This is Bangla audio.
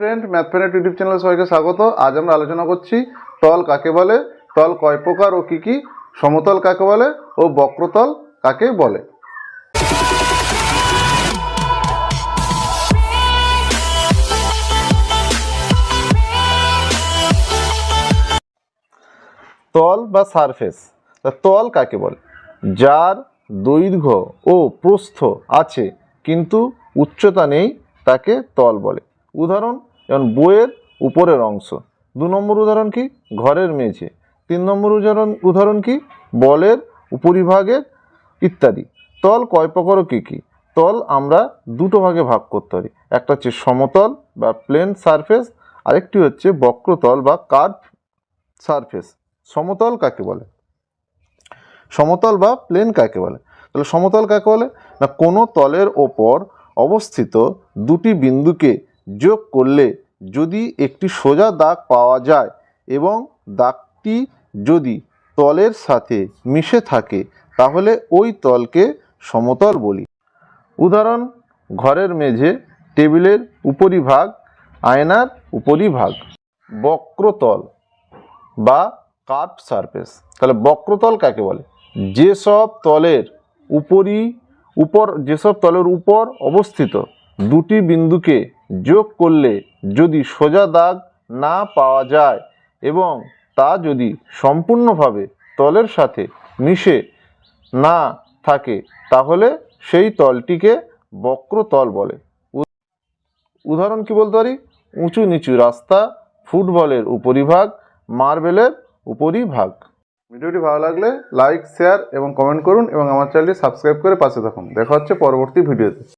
ফ্রেন্ড ম্যাথ ইউটিউব চ্যানেলে সবাইকে স্বাগত। আজ আমরা আলোচনা করছি তল কাকে বলে, তল কয় প্রকার ও কি কি, সমতল কাকে বলে ও বক্রতল কাকে বলে। তল বা সারফেস তল কাকে বলে? যার দৈর্ঘ্য ও প্রস্থ আছে, কিন্তু উচ্চতা নেই, তাকে তল বলে। উদাহরণ যেমন বইয়ের উপরের অংশ। দু নম্বর উদাহরণ কি? ঘরের মেঝে। তিন নম্বর উদাহরণ উদাহরণ কি? বলের উপরিভাগের ইত্যাদি। তল কয় প্রকার কী কী? তল আমরা দুটো ভাগে ভাগ করতে পারি। একটা হচ্ছে সমতল বা প্লেন সারফেস, আরেকটি হচ্ছে বক্রতল বা কার্ভ সারফেস। সমতল কাকে বলে? সমতল বা প্লেন কাকে বলে? তাহলে সমতল কাকে বলে? না, কোনো তলের ওপর অবস্থিত দুটি বিন্দুকে যোগ করলে যদি একটি সোজা দাগ পাওয়া যায় এবং দাগটি যদি তলের সাথে মিশে থাকে, তাহলে ওই তলকে সমতল বলি। উদাহরণ, ঘরের মেঝে টেবিলের উপরিভাগ, আয়নার উপরিভাগ, বক্রতল বা কার্ভ সারফেস। তাহলে বক্রতল কাকে বলে? যেসব তলের উপরি, উপর, যেসব তলের উপর অবস্থিত, দুটি বিন্দুকে যোগ করলে যদি সোজা দাগ না পাওয়া যায় এবং তা যদি সম্পূর্ণভাবে তলের সাথে মিশে না থাকে, তাহলে সেই তলটিকে বক্রতল বলে। উদাহরণ কি বলতে পারি? উঁচু নিচু রাস্তা, ফুটবলের উপরিভাগ, মার্বেলের উপরিভাগ। ভিডিওটি ভালো লাগলে লাইক, শেয়ার এবং কমেন্ট করুন এবং আমার চ্যানেলটি সাবস্ক্রাইব করে পাশে থাকুন। দেখা হচ্ছে পরবর্তী ভিডিওতে।